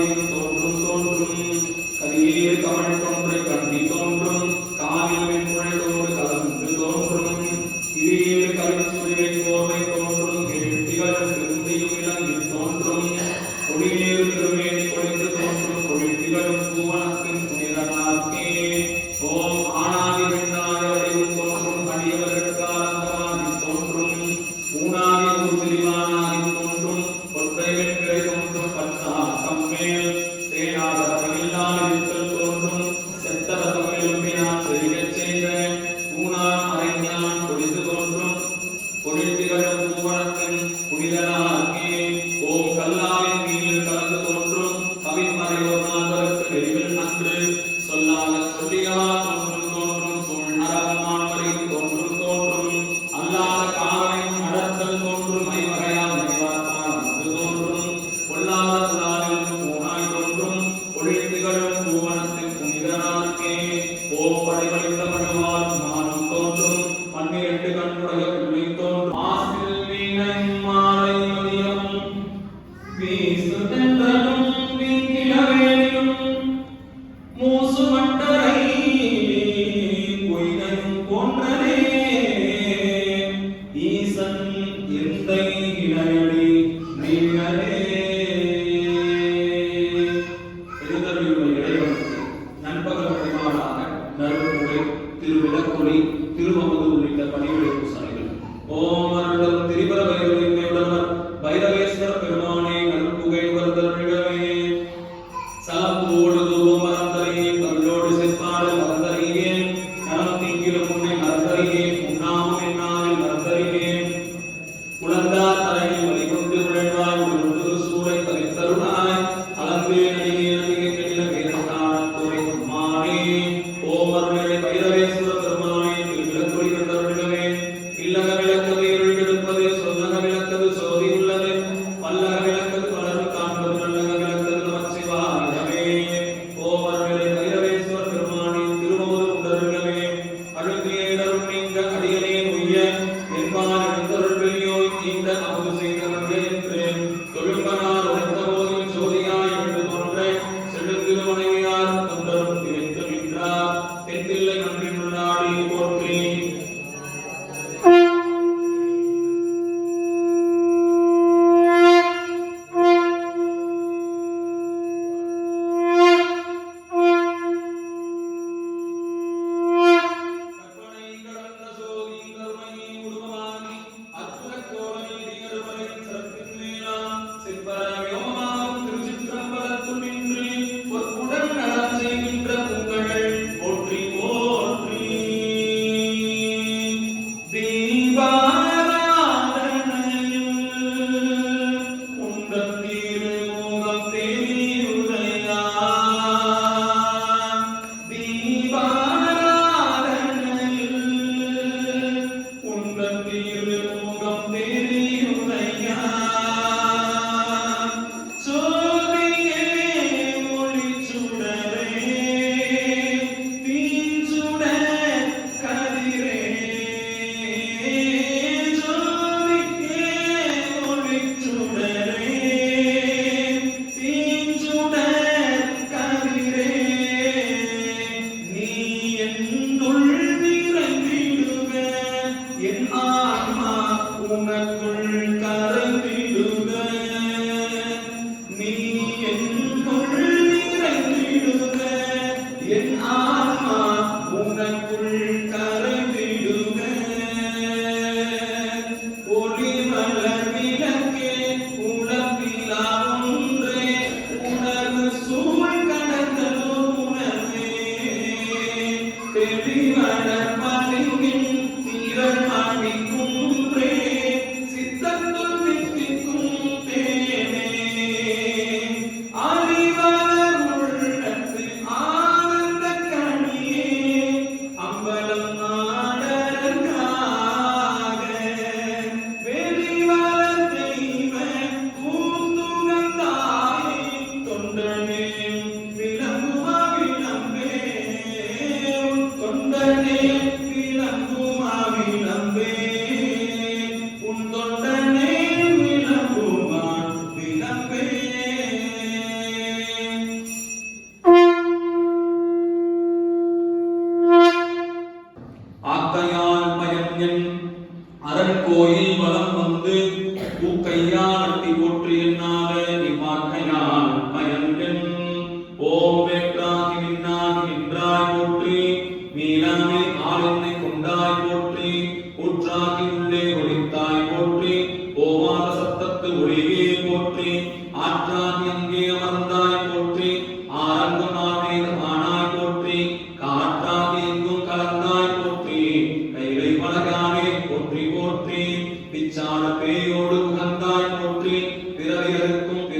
Amen. கல்லாவின் மீது கலந்து Amen.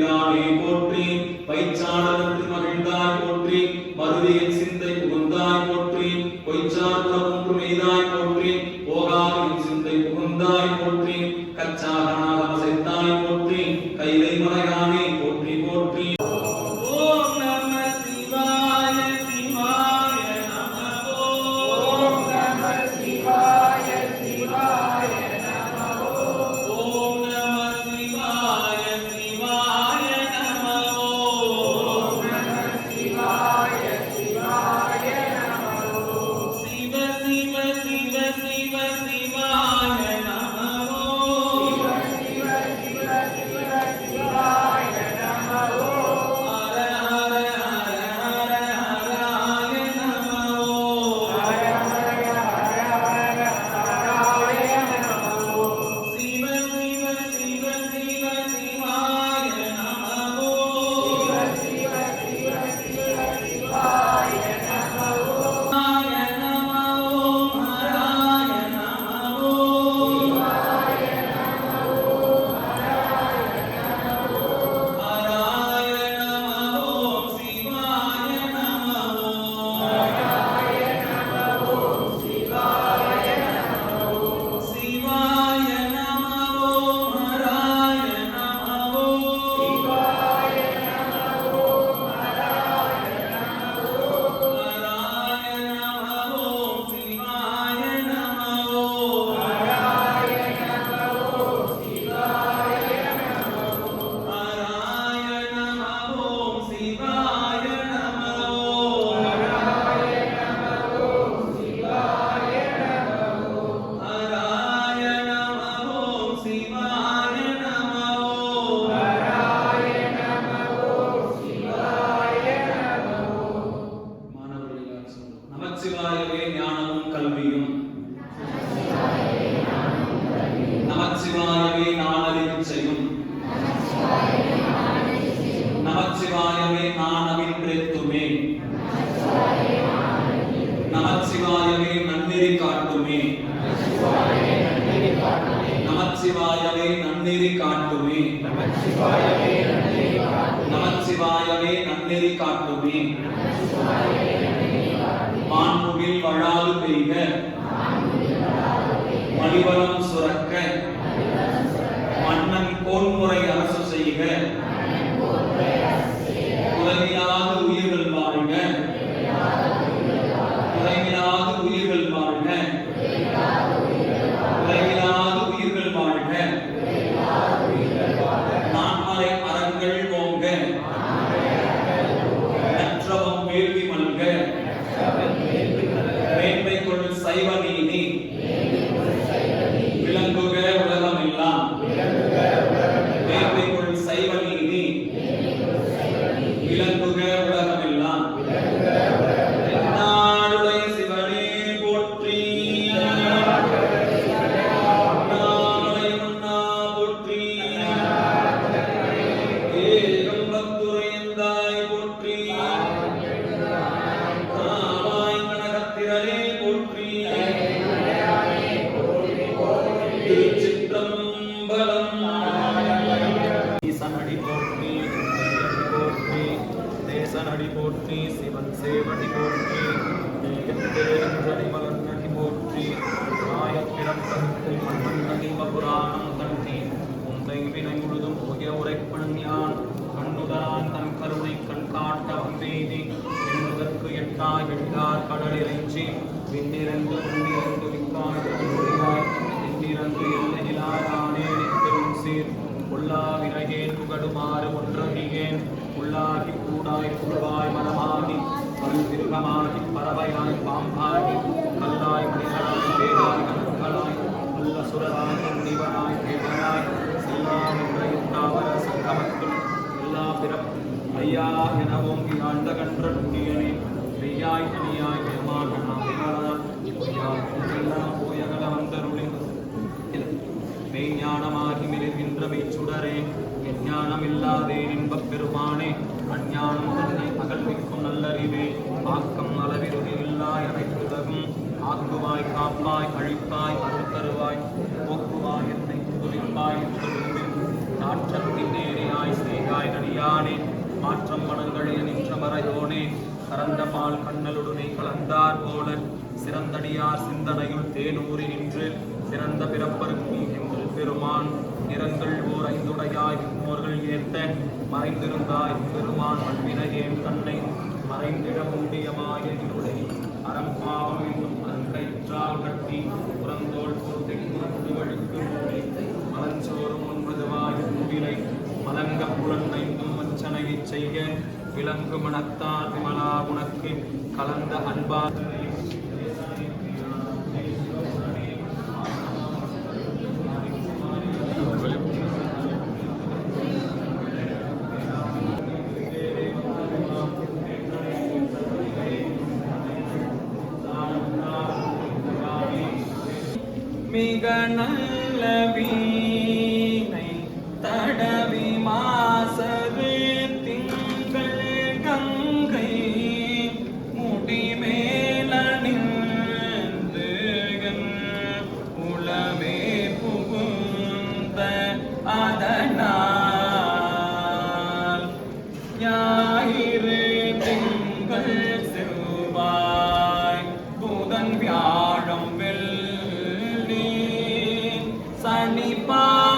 திருவிழாவை போற்றி பயிற்சாளர் திருமகள் நமச்சிவாயவே நன்னெறி காட்டுமே. மாண்புவில் வழாது பெய்க. மணிவளம் சுரக்க. மன்னன் போன்முறை அரசு செய்க. உதவியாக உயிர்கள் வாழ்க குருவாய் மனமாகி அருள் திருகமாகி பறவையாய் பாம்பாகி கல்லாய் மனிதனாய் வேதாய் கற்களாய் நல்ல சுரராய் முனிவனாய் தேவனாய் செல்லாம் உடையும் தாவர சங்கமத்துள் எல்லா பிறப்பு ஐயா என ஓங்கி ஆழ்ந்த கன்ற முடியனே மெய்யாய் அணியாய் மெய்ஞானமாகி மெழுகின்ற மெய்ச்சுடரே விஞ்ஞானம் இல்லாதே இன்பப் பெருமானே அஞ்ஞானம் தன்னை அகழ்விக்கும் நல்லறிவே ஆக்கம் அளவிற்கு இல்லாய் அனைத்துலகும் ஆக்குவாய் காப்பாய் அழிப்பாய் அருள் தருவாய். போக்குவாய் என்னை துதிப்பாய் நாற்றத்தின் நேரியாய் சேகாய் நடியானே மாற்றம் மனங்களில் நின்ற மறையோனே. கறந்த பால் கண்ணலுடனே கலந்தார் போல சிறந்தடியார் சிந்தனையுள் தேனூறி நின்று சிறந்த பிறப்பருக்கும் என்று பெருமான். நிறங்கள் ஓர் ஐந்துடையாய் முன்னோர்கள் ஏத்த மறைந்திருந்தாய். பெருமான் மண்வினையேன் தன்னை மறைந்திட மூடியமாய இருளை அறம் பாவம் என்னும் அருங்கயிற்றால் கட்டி புறந்தோள் பொறுத்தெங்கும் முடிவழுக்கு மூடி மலஞ்சோறும் ஒன்பதுவாய் முகிலை மலங்க புலன்னைந்தும் வச்சனையைச் செய்ய விலங்கு மனத்தார் விமலா உனக்கு கலந்த அன்பா أنها Nipa.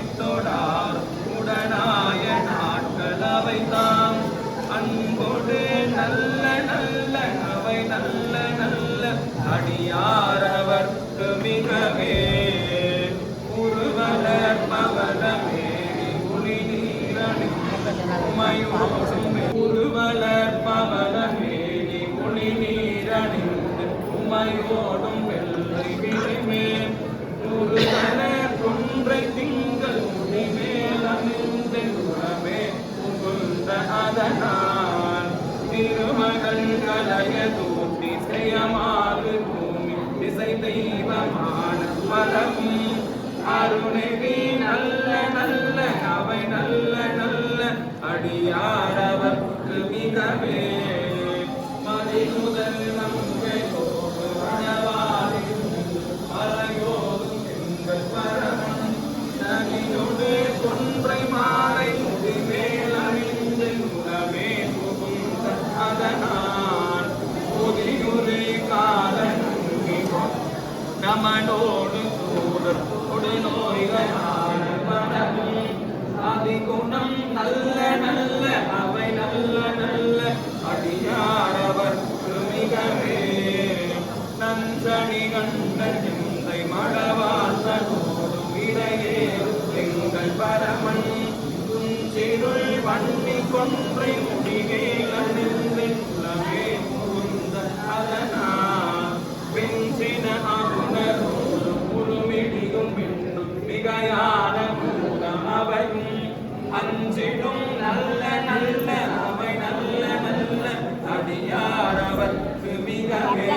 பதினெட்டொடார் உடனாய நாட்கள் அவை அன்போடு நல்ல நல்ல அவை நல்ல நல்ல அடியாரவர்க்கு மிகவே. உருவலர் பவனமே உளி நீரணிந்த உமையோடும். உருவலர் பவனமேனி ஒளி நீரணிந்து உமையோடு திருமகள் கலைய தூட்டி பூமி திசை தெய்வமான பலவும் அருணவி நல்ல நல்ல அவை நல்ல நல்ல அடியாரவர்க்கு மிகவே. மதி மதிமுதல் நம்பையோடு அணவாரில் ராமனோடு கூடத்தோடு நோய்களான பரவும் அதிகுணம் நல்ல நல்ல அவை நல்ல நல்ல அடியாரவர் மிகவே நன்றணி கண்ட சிந்தை மடவாசனோடும் இடையே எங்கள் பரமன் துஞ்சிருள் வன்னி கொன்றை மின்னும் மிகையான பூதம் அஞ்சிடும் நல்ல நல்ல அவை நல்ல நல்ல அடியாரவர்க்கு மிகவே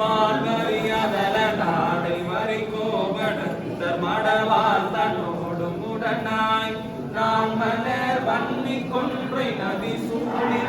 மார்கறியதல நாடை மறை கோபடத்தர் மடவால் தன்னோடும் உடனாய். நான் மலர் வன்னி கொன்றை நதி சூழி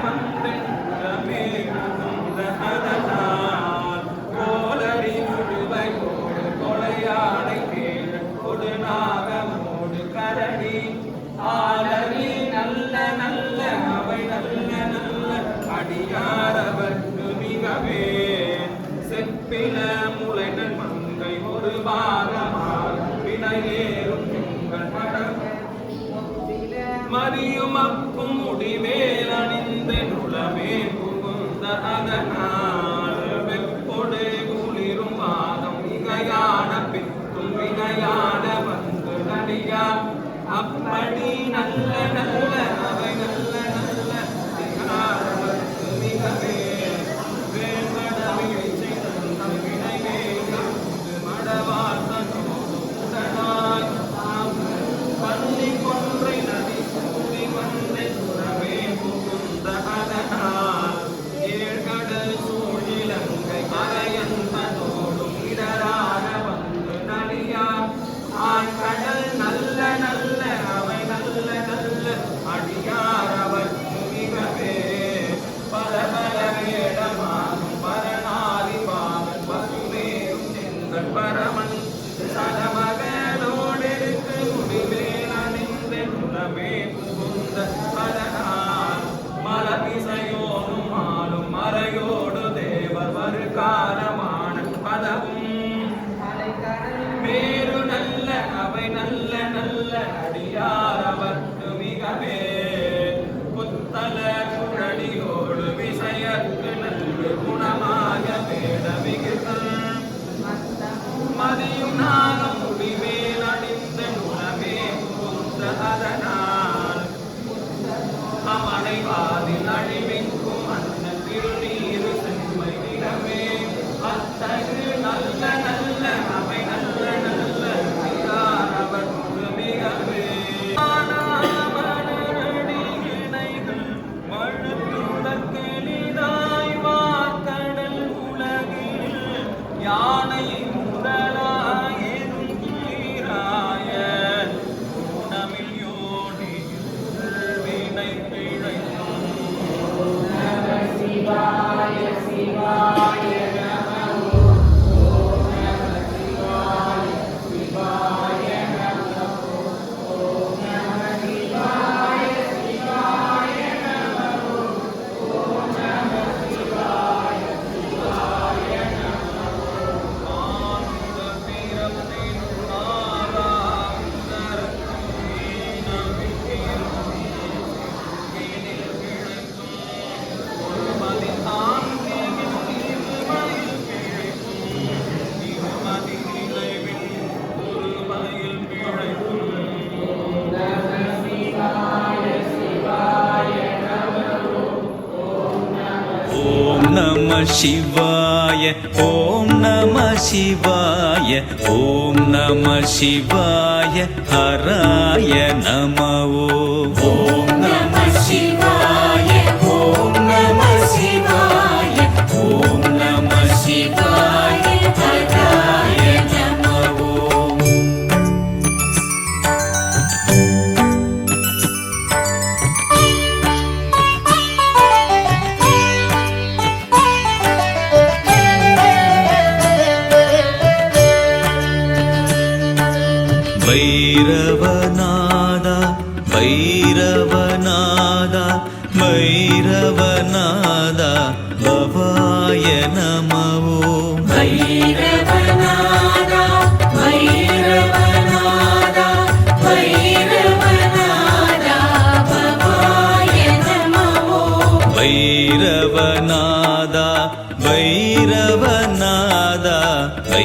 शिवाय हराय न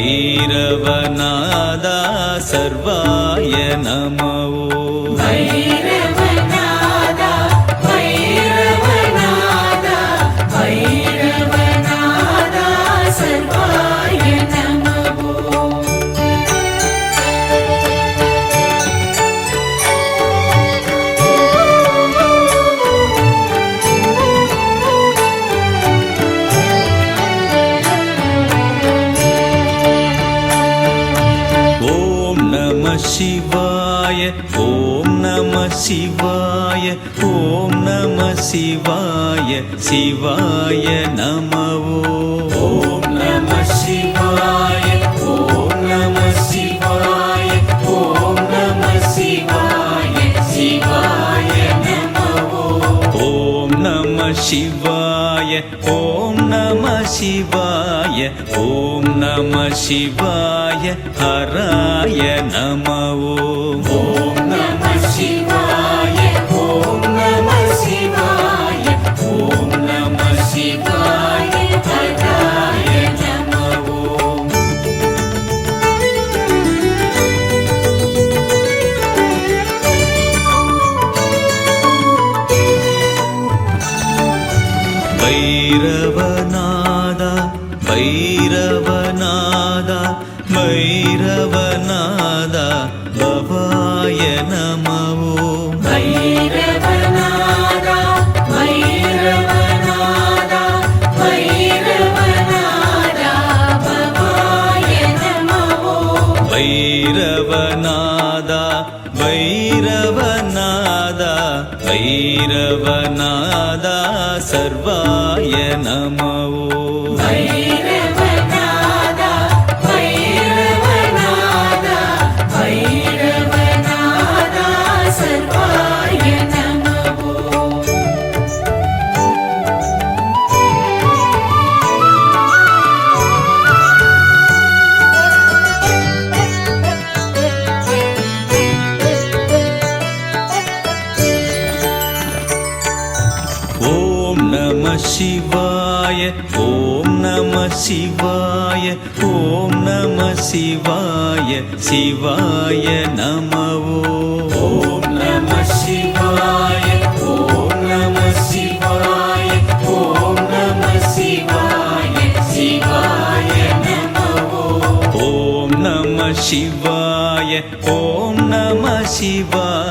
भैरवनादा सर्वाय नमो சிவாய ஓம் நம சிவாய சிவாய நமவோ. ஓம் நம சிவாய ஓம் நம சிவாய ஓம் நம சிவாய சிவாய நமவோ. ஓம் நம சிவாய ஓம் நம சிவாய ஓம் நம சிவாய ஹராய நமவோ. ஓம் நம சிவாய. பைரவநாதா பைரவநாதா பைரவநாதா பவாய நமவோ பைரவநாதா பைரவநாதா பைரவநாதா பவாய நமவோ சர்வா नमो சிவாய நமவோ. ஓம் நம சிவாய ஓம் நம சிவாய ஓம் நம சிவாய சிவாய நமவோ. ஓம் நம சிவாய ஓம் நம சிவாய.